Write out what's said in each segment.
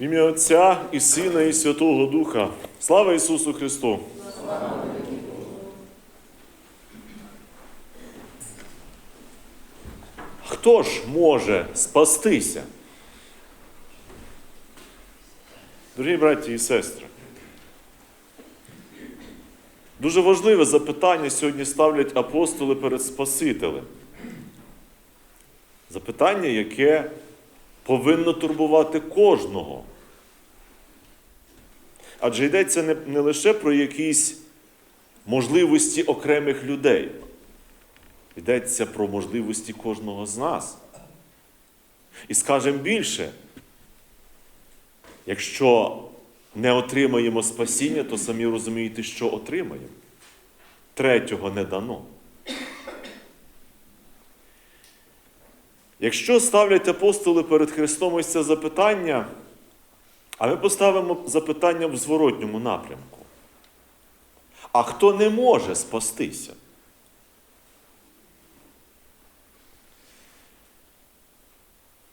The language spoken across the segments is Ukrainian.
В ім'я Отця і Сина, і Святого Духа. Слава Ісусу Христу! Хто ж може спастися? Дорогі браті і сестри, дуже важливе запитання сьогодні ставлять апостоли перед Спасителем. Запитання, яке повинно турбувати кожного. Адже йдеться не, не лише про якісь можливості окремих людей, йдеться про можливості кожного з нас. І скажемо більше, якщо не отримаємо спасіння, то самі розумієте, що отримаємо. Третього не дано. Якщо ставлять апостоли перед Христом ось це запитання, а ми поставимо запитання в зворотньому напрямку. А хто не може спастися?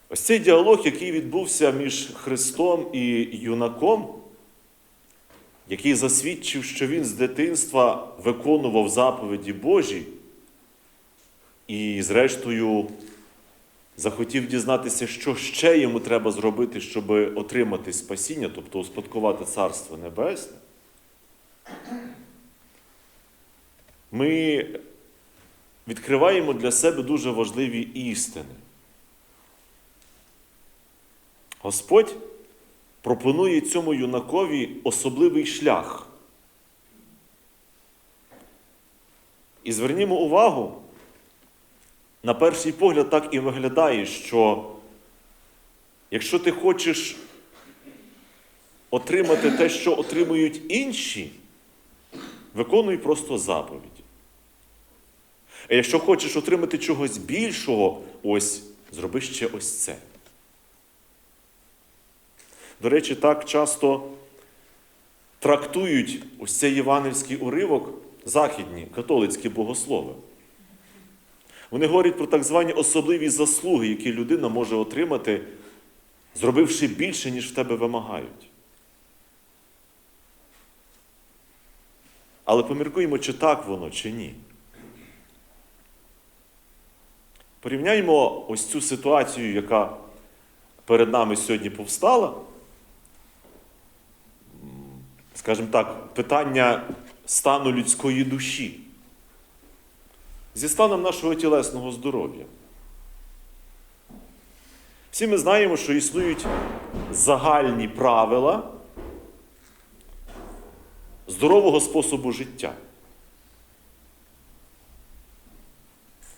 Ось цей діалог, який відбувся між Христом і юнаком, який засвідчив, що він з дитинства виконував заповіді Божі, і, зрештою, захотів дізнатися, що ще йому треба зробити, щоб отримати спасіння, тобто успадкувати Царство Небесне. Ми відкриваємо для себе дуже важливі істини. Господь пропонує цьому юнакові особливий шлях. І звернімо увагу, на перший погляд так і виглядає, що якщо ти хочеш отримати те, що отримують інші, виконуй просто заповіді. А якщо хочеш отримати чогось більшого, ось зроби ще ось це. До речі, так часто трактують ось цей євангельський уривок західні католицькі богослови. Вони говорять про так звані особливі заслуги, які людина може отримати, зробивши більше, ніж в тебе вимагають. Але поміркуємо, чи так воно, чи ні. Порівняємо ось цю ситуацію, яка перед нами сьогодні повстала. Скажімо так, питання стану людської душі зі станом нашого тілесного здоров'я. Всі ми знаємо, що існують загальні правила здорового способу життя.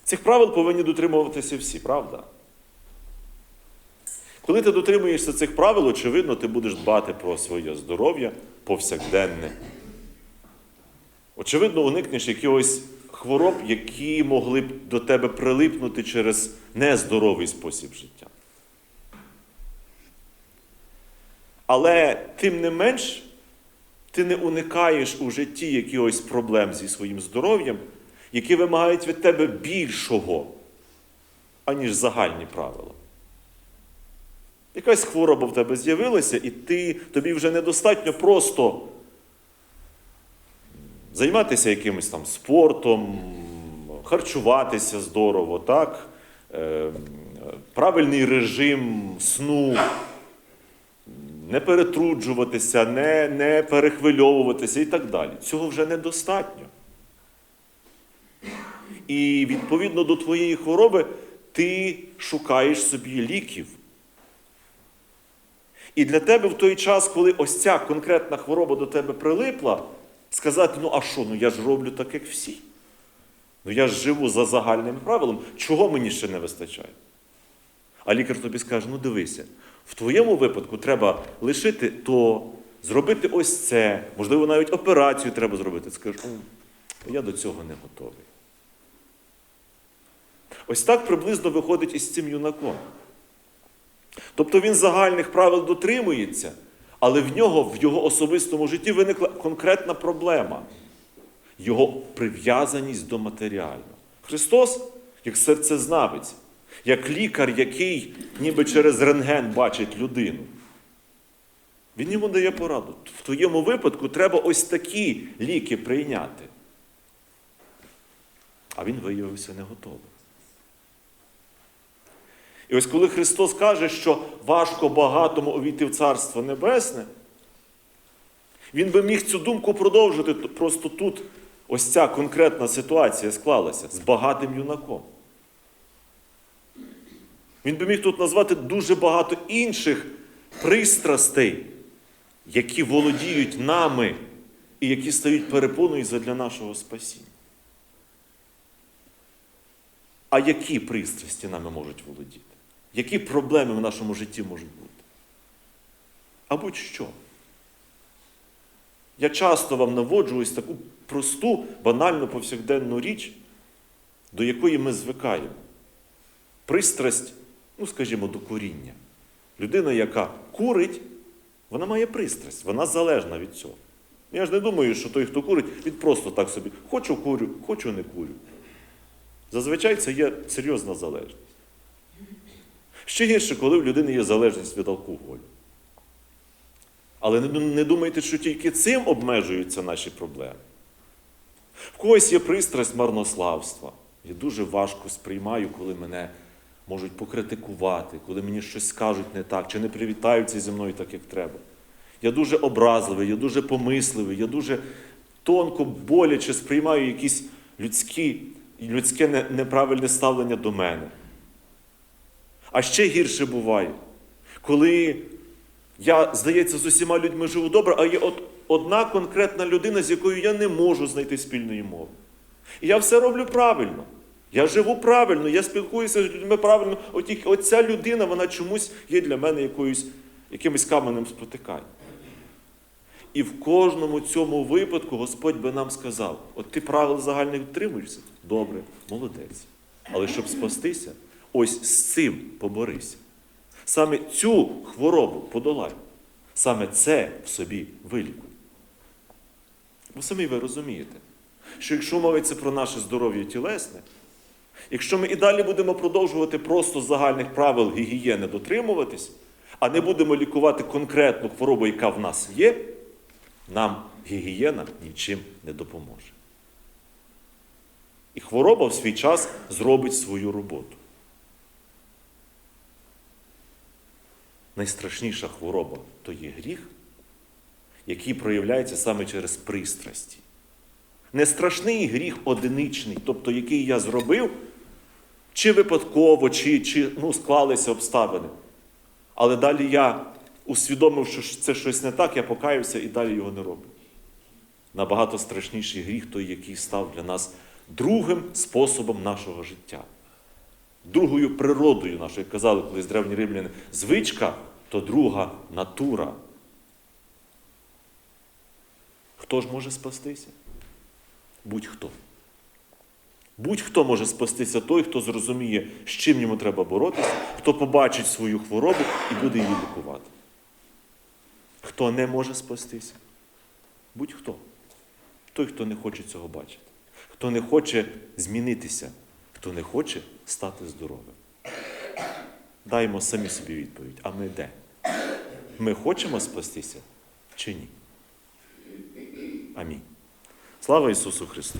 Цих правил повинні дотримуватися всі, правда? Коли ти дотримуєшся цих правил, очевидно, ти будеш дбати про своє здоров'я повсякденне. Очевидно, уникнеш якихось хвороб, які могли б до тебе прилипнути через нездоровий спосіб життя. Але тим не менш, ти не уникаєш у житті якихось проблем зі своїм здоров'ям, які вимагають від тебе більшого, аніж загальні правила. Якась хвороба в тебе з'явилася, і ти, тобі вже недостатньо просто займатися якимось там спортом, харчуватися здорово, так? Е, правильний режим сну, не перетруджуватися, не, не перехвильовуватися і так далі. Цього вже недостатньо. І відповідно до твоєї хвороби ти шукаєш собі ліків. І для тебе в той час, коли ось ця конкретна хвороба до тебе прилипла, сказати, ну а що, ну я ж роблю так, як всі. Ну я ж живу за загальним правилом, чого мені ще не вистачає? А лікар тобі скаже, ну дивися, в твоєму випадку треба лишити то, зробити ось це, можливо, навіть операцію треба зробити. Ти скажеш, я до цього не готовий. Ось так приблизно виходить із цим юнаком. Тобто він загальних правил дотримується, але в нього, в його особистому житті виникла конкретна проблема його прив'язаність до матеріального. Христос, як серцезнавець, як лікар, який ніби через рентген бачить людину, Він йому дає пораду. В твоєму випадку треба ось такі ліки прийняти. А він виявився не готовий. І ось коли Христос каже, що важко багатому увійти в Царство Небесне, він би міг цю думку продовжити. Просто тут ось ця конкретна ситуація склалася з багатим юнаком. Він би міг тут назвати дуже багато інших пристрастей, які володіють нами і які стають перепоною задля нашого спасіння. А які пристрасті нами можуть володіти? Які проблеми в нашому житті можуть бути? А будь-що. Я часто вам наводжу ось таку просту, банальну повсякденну річ, до якої ми звикаємо. Пристрасть, ну, скажімо, до куріння. Людина, яка курить, вона має пристрасть, вона залежна від цього. Я ж не думаю, що той, хто курить, він просто так собі хочу курю, хочу не курю. Зазвичай це є серйозна залежність. Ще гірше, коли в людини є залежність від алкоголю. Але не, думайте, що тільки цим обмежуються наші проблеми. В когось є пристрасть марнославства. Я дуже важко сприймаю, коли мене можуть покритикувати, коли мені щось скажуть не так, чи не привітаються зі мною так, як треба. Я дуже образливий, я дуже помисливий, я дуже тонко, боляче сприймаю якісь людські, людське неправильне ставлення до мене. А ще гірше буває, коли я, здається, з усіма людьми живу добре, а є от одна конкретна людина, з якою я не можу знайти спільної мови. І я все роблю правильно. Я живу правильно, я спілкуюся з людьми правильно. От тільки оця людина, вона чомусь є для мене якоюсь, якимось каменем спотикання. І в кожному цьому випадку Господь би нам сказав: от ти правил загальних дотримуєшся? Добре, молодець. Але щоб спастися, ось з цим поборися. Саме цю хворобу подолай. Саме це в собі вилікуй. Бо самі ви розумієте, що якщо мовиться про наше здоров'я тілесне, якщо ми і далі будемо продовжувати просто загальних правил гігієни дотримуватись, а не будемо лікувати конкретну хворобу, яка в нас є, нам гігієна нічим не допоможе. І хвороба в свій час зробить свою роботу. Найстрашніша хвороба то є гріх, який проявляється саме через пристрасті. Не страшний гріх одиничний, тобто який я зробив, чи випадково, чи, чи ну, склалися обставини. Але далі я усвідомив, що це щось не так, я покаюся і далі його не роблю. Набагато страшніший гріх той, який став для нас другим способом нашого життя. Другою природою нашою, як казали колись древні римляни, звичка то друга натура. Хто ж може спастися? Будь-хто. Будь-хто може спастися той, хто зрозуміє, з чим йому треба боротися, хто побачить свою хворобу і буде її лікувати. Хто не може спастися? Будь-хто. Той, хто не хоче цього бачити, хто не хоче змінитися, хто не хоче стати здоровим. Даймо самі собі відповідь, а ми де? Ми хочемо спастися чи ні? Амінь. Слава Ісусу Христу!